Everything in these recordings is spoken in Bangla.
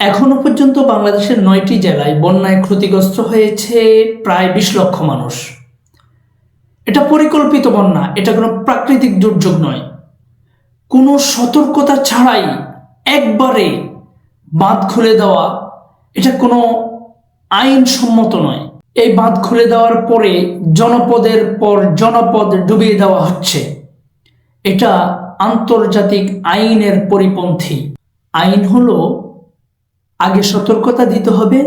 এখনও পর্যন্ত বাংলাদেশের নয়টি জেলায় বন্যায় ক্ষতিগ্রস্ত হয়েছে প্রায় বিশ লক্ষ মানুষ। এটা পরিকল্পিত বন্যা, এটা কোনো প্রাকৃতিক দুর্যোগ নয়। কোনো সতর্কতা ছাড়াই একবারে বাঁধ খুলে দেওয়া, এটা কোনো আইনসম্মত নয়। এই বাঁধ খুলে দেওয়ার পরে জনপদের পর জনপদ ডুবিয়ে দেওয়া হচ্ছে। এটা আন্তর্জাতিক আইনের পরিপন্থী। আইন হলো আগে সতর্কতা দিতে হবে,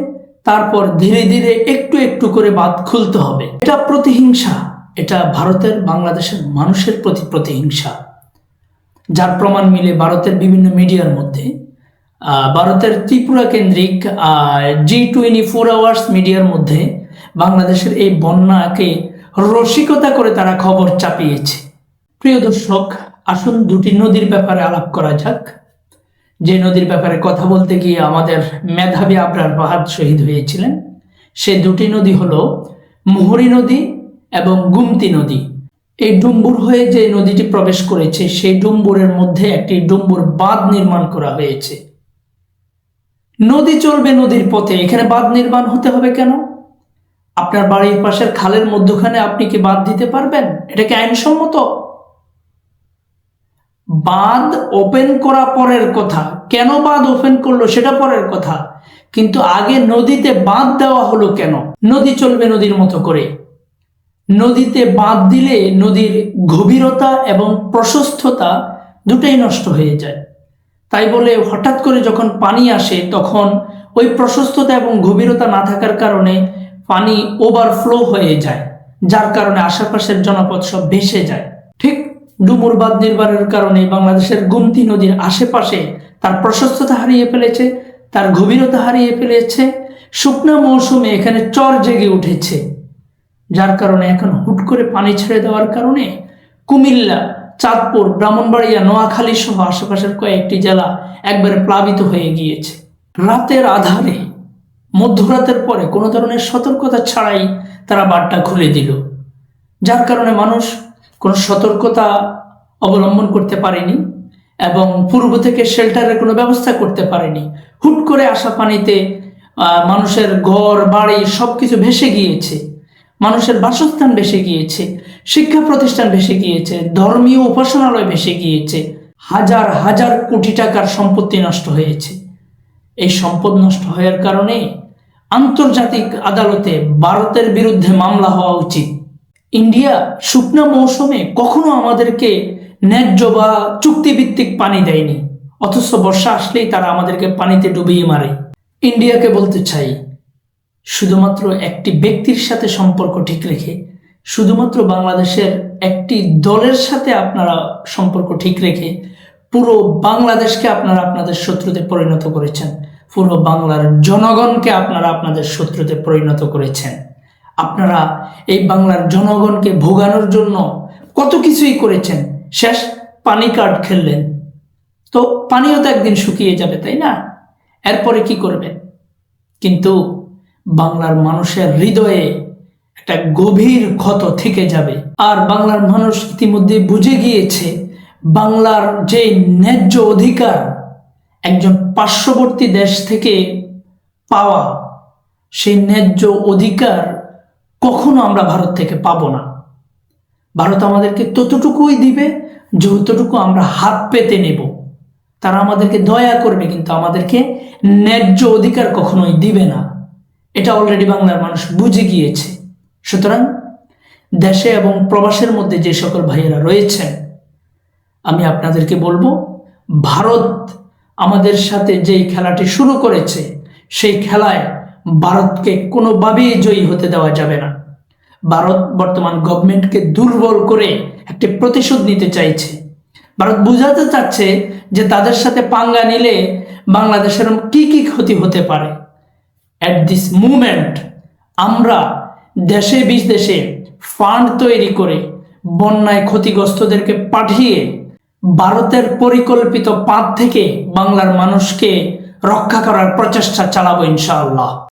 তারপর ধীরে ধীরে একটু একটু করে বাদ খুলতে হবে। এটা প্রতিহিংসা, এটা ভারতের, বাংলাদেশের মানুষের প্রতি প্রতিহিংসা। যার প্রমাণ মিলে ভারতের বিভিন্ন মিডিয়ার মধ্যে। ভারতের ত্রিপুরা কেন্দ্রিক জি টোয়েন্টি ফোর আওয়ার্স মিডিয়ার মধ্যে বাংলাদেশের এই বন্যাকে রসিকতা করে তারা খবর চাপিয়েছে। প্রিয় দর্শক, আসুন দুটি নদীর ব্যাপারে আলাপ করা যাক। যে নদীর ব্যাপারে কথা বলতে গিয়ে আমাদের মেধাবী আবরার বাহাদ শহীদ হয়েছিলেন, সে দুটি নদী হলো মুহুরী নদী এবং গুমতি নদী। এই ডুম্বুর হয়ে যে নদীটি প্রবেশ করেছে, সেই ডুম্বুরের মধ্যে একটি ডুম্বুর বাঁধ নির্মাণ করা হয়েছে। নদী চলবে নদীর পথে, এখানে বাঁধ নির্মাণ হতে হবে কেন? আপনার বাড়ির পাশের খালের মধ্যখানে আপনি কি বাঁধ দিতে পারবেন? এটা কি আইনসম্মত? বাঁধ ওপেন করা পরের কথা। কেন বাঁধ ওপেন করল সেটা পরের কথা। কিন্তু আগে নদীতে বাঁধ দেওয়া হলো কেন? নদী চলবে নদীর মতো করে। নদীতে বাঁধ দিলে নদীর গভীরতা এবং প্রশস্ততা দুটাই নষ্ট হয়ে যায়। তাই বলে হঠাৎ করে যখন পানি আসে, তখন ওই প্রশস্ততা এবং গভীরতা না থাকার কারণে পানি ওভারফ্লো হয়ে যায়, যার কারণে আশেপাশের জনপদ সব ভেসে যায়। ঠিক ডুমুর বাঁধ নির্মাণের কারণে বাংলাদেশের গুমতি নদীর আশেপাশে তার প্রশস্ততা হারিয়ে ফেলেছে, তার গভীরতা হারিয়ে ফেলেছে, শুকনা মৌসুমে এখানে চর জেগে উঠেছে। যার কারণে এখন হুট করে পানি ছেড়ে দেওয়ার কারণে কুমিল্লা, চাঁদপুর, ব্রাহ্মণবাড়িয়া, নোয়াখালী সহ আশেপাশের কয়েকটি জেলা একবারে প্লাবিত হয়ে গিয়েছে। রাতের আধারে, মধ্যরাতের পরে কোনো ধরনের সতর্কতা ছাড়াই তারা বাড্ডা খুলে দিল। যার কারণে মানুষ কোনো সতর্কতা অবলম্বন করতে পারেনি এবং পূর্ব থেকে শেল্টারের কোনো ব্যবস্থা করতে পারেনি। হুট করে আসা পানিতে মানুষের ঘর, বাড়ি সব কিছু ভেসে গিয়েছে। মানুষের বাসস্থান ভেসে গিয়েছে, শিক্ষা প্রতিষ্ঠান ভেসে গিয়েছে, ধর্মীয় উপাসনালয় ভেসে গিয়েছে। হাজার হাজার কোটি টাকার সম্পত্তি নষ্ট হয়েছে। এই সম্পদ নষ্ট হওয়ার কারণে আন্তর্জাতিক আদালতে ভারতের বিরুদ্ধে মামলা হওয়া উচিত। ইন্ডিয়া শুকনা মৌসুমে কখনো আমাদেরকে ন্যায্য বা চুক্তিভিত্তিক পানি দেয়নি। অথচ বর্ষা আসলেই তারা আমাদেরকে পানিতে ডুবিয়ে মারে। ইন্ডিয়াকে বলতে চাই, শুধুমাত্র একটি ব্যক্তির সাথে সম্পর্ক ঠিক রেখে, শুধুমাত্র বাংলাদেশের একটি দলের সাথে আপনারা সম্পর্ক ঠিক রেখে, পুরো বাংলাদেশকে আপনারা আপনাদের শত্রুতে পরিণত করেছেন। পুরো বাংলার জনগণকে আপনারা আপনাদের শত্রুতে পরিণত করেছেন। আপনারা এই বাংলার জনগণকে ভোগানোর জন্য কত কিছুই করেছেন। শেষ পানি কার্ড খেললেন। তো পানিও তো একদিন শুকিয়ে যাবে, তাই না? এরপরে কি করবেন কিন্তু বাংলার মানুষের হৃদয়ে একটা গভীর ক্ষত থেকে যাবে। আর বাংলার মানুষ ইতিমধ্যে বুঝে গিয়েছে, বাংলার যে ন্যায্য অধিকার একজন পার্শ্ববর্তী দেশ থেকে পাওয়া, সেই ন্যায্য অধিকার কখনো আমরা ভারত থেকে পাবো না। ভারত আমাদেরকে ততটুকুই দিবে যতটুকু আমরা হাত পেতে নেব। তারা আমাদেরকে দয়া করবে, কিন্তু আমাদেরকে ন্যায্য অধিকার কখনোই দিবে না। এটা অলরেডি বাংলার মানুষ বুঝে গিয়েছে। সুতরাং দেশে এবং প্রবাসের মধ্যে যে সকল ভাইয়েরা রয়েছেন, আমি আপনাদেরকে বলব, ভারত আমাদের সাথে যেই খেলাটি শুরু করেছে, সেই খেলায় ভারতকে কোনোভাবেই জয়ী হতে দেওয়া যাবে না। ভারত বর্তমান গভর্নমেন্টকে দুর্বল করে একটি প্রতিশোধ নিতে চাইছে। ভারত বুঝাতে চাচ্ছে যে তাদের সাথে পাঙ্গা নিলে বাংলাদেশের কি কি ক্ষতি হতে পারে। অ্যাট দিস মুমেন্ট আমরা দেশে বিদেশে ফান্ড তৈরি করে বন্যায় ক্ষতিগ্রস্তদেরকে পাঠিয়ে ভারতের পরিকল্পিত পাত থেকে বাংলার মানুষকে রক্ষা করার প্রচেষ্টা চালাবো ইনশাআল্লাহ।